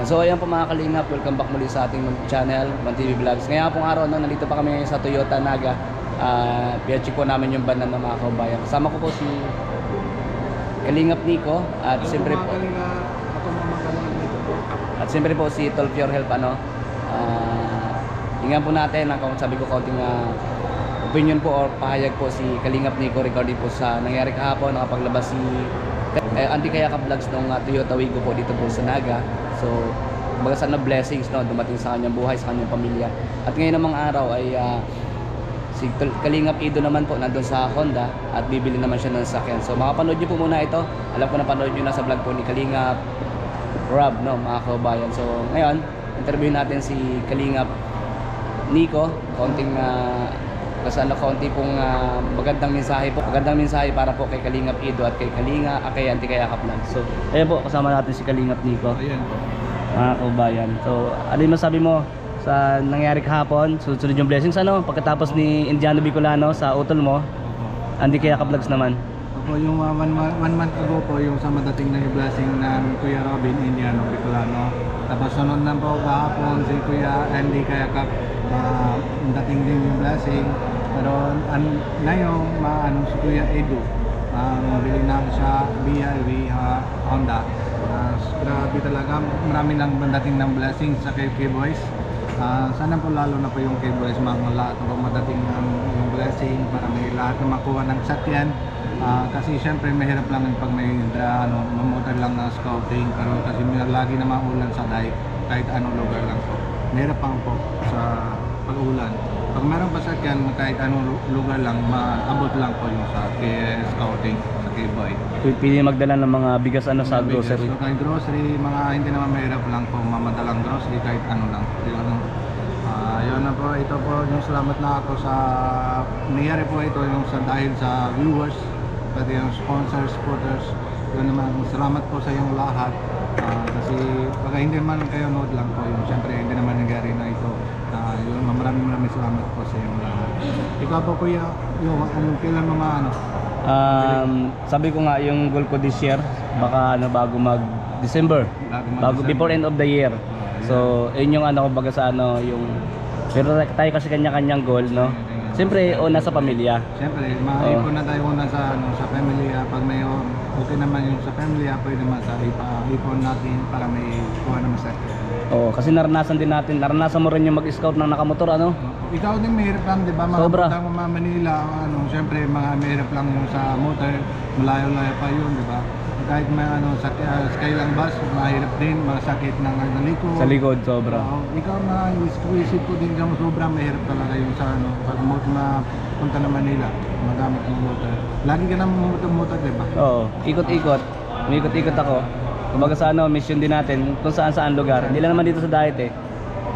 Yan. So ayan po mga kalingap, welcome back muli sa ating channel, Man TV Vlogs. Ngayon pong araw, no, nandito pa kami sa Toyota Naga. Uh, Piyachi po namin yung banda ng mga kaubayan. Kasama ko po si Kalingap Nico at siyempre po at siyempre po si Tol Pure Help ano. Uh, tingnan po natin kung sabi ko konting ah, opinion po or pahayag po si Kalingap Nico regarding po sa nangyari kahapon nakapaglabas si eh, Anti Kayaka Vlogs ng ah, Toyota Wigo po dito po sa Naga. So baga sana blessings no dumating sa kanyang buhay sa kanyang pamilya. At ngayon namang araw ay ah, si Kal- Kalingap Ido naman po nandun sa Honda at bibili naman siya ng sakyan. So makapanood niyo po muna ito. Alam ko na panood niyo na sa vlog po ni Kalingap Rob, no, mga kabayan. So ngayon, interview natin si Kalingap Nico. Konting uh, kasi ano, konti pong ah, magandang mensahe po. Magandang mensahe para po kay Kalingap Ido at kay Kalinga, ah, kay Auntie Kayaka Vlog. So, ayan po, kasama natin si Kalingap Nico Ayan po. mga kabayan. So, ano yung masabi mo sa nangyari kahapon? Susunod yung blessings ano? Pagkatapos ni Indiano Bicolano sa utol mo, Kaya Vlogs naman. Opo, yung uh, one, ma- one month ago po, yung sa madating na yung blessing ng Kuya Robin Indiano Bicolano. Tapos sunod na po kahapon si Kuya Andy Kayakap, uh, dating din yung blessing. Pero an, ngayon, maano si Kuya Edu, ang bili na sa BRV uh, Honda. Uh, grabe talaga, marami nang dating ng blessing sa kay K-Boys. Ah, sana po lalo na po yung kay Boys mga lahat po madating ang yung blessing para may lahat na makuha ng sakyan. Ah, kasi syempre mahirap lang pag may dra, ano, mamotor lang na scouting pero kasi may lagi na maulan sa dike kahit anong lugar lang po. Mahirap pang po sa pag-ulan. Pag meron pa sakyan kahit anong lu- lugar lang maabot lang po yung sa kay scouting sa kay boy. Pili magdala ng mga bigas ano sa bigas. grocery. So, kahit grocery, mga hindi naman mahirap lang po mamadalang grocery kahit ano lang. Yun, Ah, yun na po, ito po yung salamat na ako sa nangyari po ito yung sa dahil sa viewers, pati yung sponsors, supporters. Yun naman, salamat po sa yung lahat. Ah, kasi pag hindi man kayo nood lang po yun, syempre hindi naman nangyari na ito. Ah, yun, maraming maraming salamat po sa yung lahat. Ikaw po kuya, yung anong kailan mo maano? Um, sabi ko nga yung goal ko this year, baka ano bago mag December. Bago mag- Bago before end of the year. So, yun yung ano kumbaga sa ano yung pero tayo kasi kanya-kanyang goal, no? Siyempre, una sa pamilya. Siyempre, maipon na tayo una sa ano sa family ah. pag may oh, okay naman yung sa family ah, pwede naman sa ipa, ipon natin para may kuha naman sa Oo, kasi naranasan din natin, naranasan mo rin yung mag-scout ng nakamotor, ano? Ikaw din mahirap lang, di ba? Mga Sobra. punta mo mga Manila, ano, siyempre mga mahirap lang yung sa motor, malayo-layo pa yun, di ba? Kahit may ano, sa uh, Skyline bus, mahirap din, masakit ng ano, likod. Sa likod, sobra. Oo, ikaw mga isip ko din dyan, sobrang mahirap talaga yung sa ano, pag mo na punta na Manila, magamit ng motor. Lagi ka naman motor-motor, di ba? Oo, ikot-ikot. Umikot-ikot ako. Kumbaga sa ano, mission din natin kung saan saan lugar. Hindi lang naman dito sa diet eh.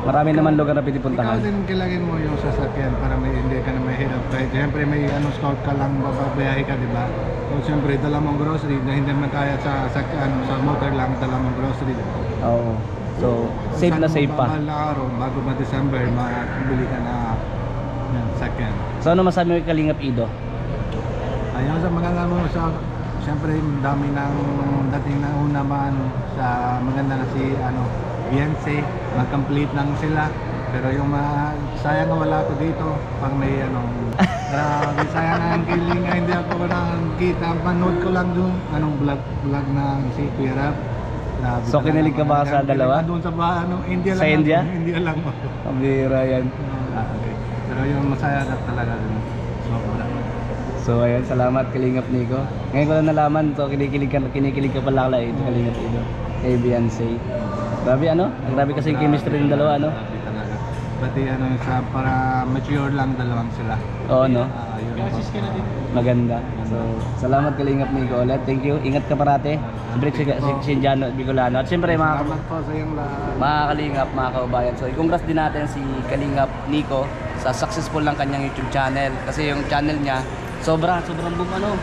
Marami naman lugar na Ikaw pinipuntahan. din kilagin mo yung sasakyan para may hindi ka na mahirap. Kahit siyempre may ano, scout ka lang, babayahe ka, di ba? So siyempre dala mong grocery na hindi man kaya sa, sa, ano, sa motor lang, dala mong grocery. di ba? Oo. So, safe na Saan safe mo pa. Mahal na araw, bago ma December, makabili ka na yan, sakyan. So, ano masabi mo kay Kalingap Ido? Ayun sa mga ano sa siyempre dami ng dating na una maano sa maganda na si ano Beyonce mag-complete lang sila pero yung mga sayang na wala ako dito pag may ano grabe sayang na ang nga hindi ako nakakita panood ko lang doon anong vlog vlog ng si Kuya Rab Grabe So, talaga, kinilig ka ba sa dalawa? Doon sa ba, ano, India Sa lang India? ako, India lang ako. Ang bira yan. Ah, okay. Pero yung masaya na talaga dun. So, ayan. Salamat Kalingap Nico. Ngayon ko lang nalaman. So, kinikilig ka, kinikilig ka pala kala ito Kalingap Ido. Kay Beyonce. Grabe ano? Grabe kasi yung chemistry ng dalawa ano? Pati ano, sa, para mature lang dalawang sila. Oo no? Ah, yun po. Maganda. So, salamat Kalingap Nico ulit. Thank you. Ingat ka parate. Siyempre si, si, si Indiano Bicolano. At siyempre mga Salamat po sa iyong lahat. mga kalingap, mga kaubayan. So, i-congrats din natin si Kalingap Nico sa successful ng kanyang YouTube channel. Kasi yung channel niya, sobra, sobrang boom ano.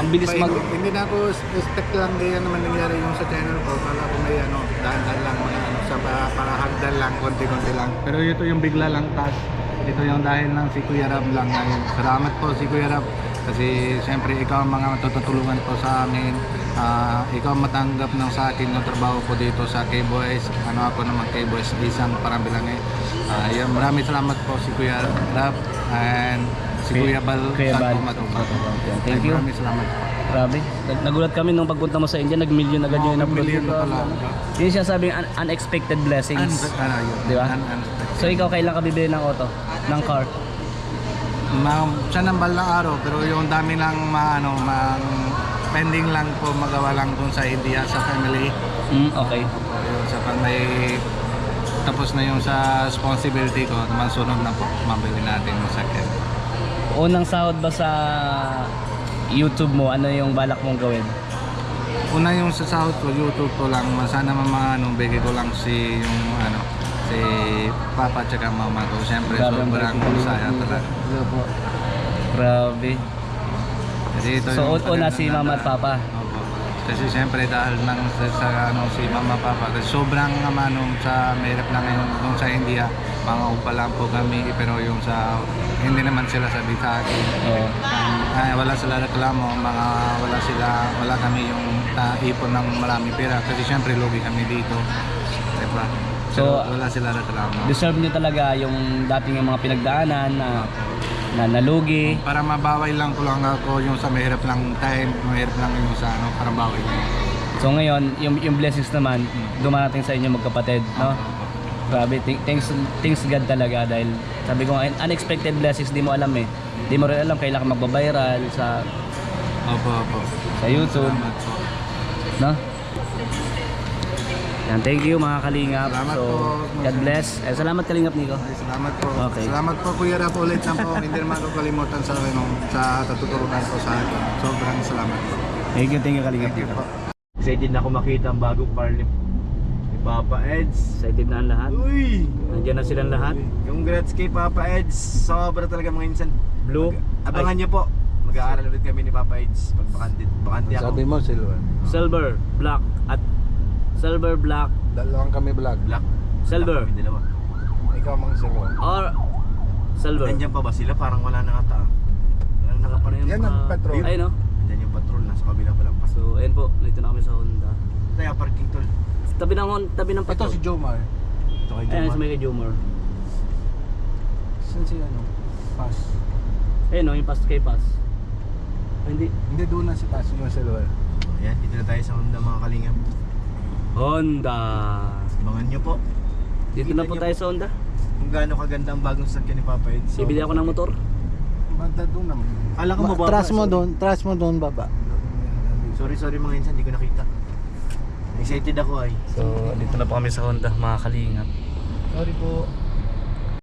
Ang bilis mag... Hindi, na ako expect lang ganyan naman nangyari yung sa channel ko. Kala ko may ano, dahan-dahan lang mga ano, sa para, para hagdan lang, konti-konti lang. Pero ito yung bigla lang taas. Ito yung dahil lang si Kuya Rab lang ngayon. Salamat po si Kuya Rab. Kasi siyempre ikaw ang mga tututulungan po sa amin. ah, ikaw matanggap ng sa akin yung trabaho ko dito sa K-Boys. Ano ako naman K-Boys, isang parambilang eh. Ah, yan, maraming salamat po si Kuya Rap and si Kuya Bal Kuya Bal. Santo Matubang. Yan, thank you. Maraming salamat po. Grabe. Nag- Nagulat kami nung pagpunta mo sa India, nag-million agad yung in-upload million dito. pala. Yun siya sabing un- unexpected blessings. Ano, yun? Di ba? So ikaw kailan ka bibili ng auto? Ng car? Ma, siya ng balang araw pero yung dami lang ma, ano, ma, pending lang po magawa lang dun sa India sa family. Mm, okay. Opo, yun, sa pag may tapos na yung sa responsibility ko, naman sunod na po mabili natin yung sakit. Unang sahod ba sa YouTube mo? Ano yung balak mong gawin? Una yung sa sahod ko, YouTube ko lang, sana mama ano, bigay ko lang si yung ano, si Papa at Mama ko. Siyempre, Grabe ang sobrang bait. saya talaga. Grabe. Kasi ito So, yung un- una si talagang Mama at Papa. Opo. Kasi siyempre dahil nang sa, sa ano, si Mama Papa, kasi sobrang naman nung sa mahirap lang ngayon nung sa India, mga upa lang po kami, pero yung sa, hindi naman sila sabi sa akin. Oo. Ay, wala sila reklamo, mga wala sila, wala kami yung uh, ipon ng marami pera kasi syempre lugi kami dito. Diba? So, So, wala sila reklamo. Deserve niyo talaga yung dating yung mga pinagdaanan na na nalugi. Para mabaway lang ko lang ako yung sa mahirap lang time, mahirap lang yung sa ano, para baway. So ngayon, yung, yung blessings naman, dumarating sa inyo magkapatid, no? Grabe, th- thanks, thanks God talaga dahil sabi ko nga, unexpected blessings, di mo alam eh. Di mo rin alam kailan ka magbabiral sa, Opo, opo. sa YouTube, Salamat po. no? Yan, thank you mga kalingap. Salamat so, po. God bless. Eh, salamat kalingap Nico. Ay, salamat po. Okay. Salamat po Kuya Rap ulit na po. Hindi naman ko kalimutan sa ano, sa katuturuan ko sa akin. Sobrang salamat po. Thank you, thank you kalingap Thank you po. Excited na ako makita ang bagong ni Papa Eds. Excited na ang lahat. Uy! Nandiyan na silang lahat. Congrats kay Papa Eds. Sobra talaga mga insan. Blue. Mag- abangan niyo po. Mag-aaral ulit kami ni Papa Eds. Pag bakante, bakante ako. Sabi mo, Silver. Silver, black, at silver, black, Dalawang kami vlog. Black. Silver. Black kami dalawa. Ikaw mga Silver. or silver. Nandiyan pa ba sila? Parang wala na ata. Wala na pa rin. Yan ang patrol. Ay no. Nandiyan yung patrol. Nasa kabila pa lang pa. So, ayun po, dito na kami sa Honda. Kaya parking tol. Tabi ng Honda, tabi ng Ito patrol. si Jomar. Ito kay Ayun, sa Jomar. Jomar. Saan si ano? Pass. Ayun no, yung pass kay pass. Ay, hindi. Hindi doon na si Pass yung Silver. Ayan, dito na tayo sa Honda mga kalingap. Honda. Abangan niyo po. Dito Kita na po niyo tayo sa Honda. Kung gaano kaganda ang bagong sasakyan ni Papa Eds. Bibili ako ng motor. Banda doon naman. Kala ko mababa. Trust mo sorry. doon, trust mo doon baba. Sorry, sorry mga insan, hindi ko nakita. Excited ako ay. So, dito na po kami sa Honda, mga kalingap. Sorry po.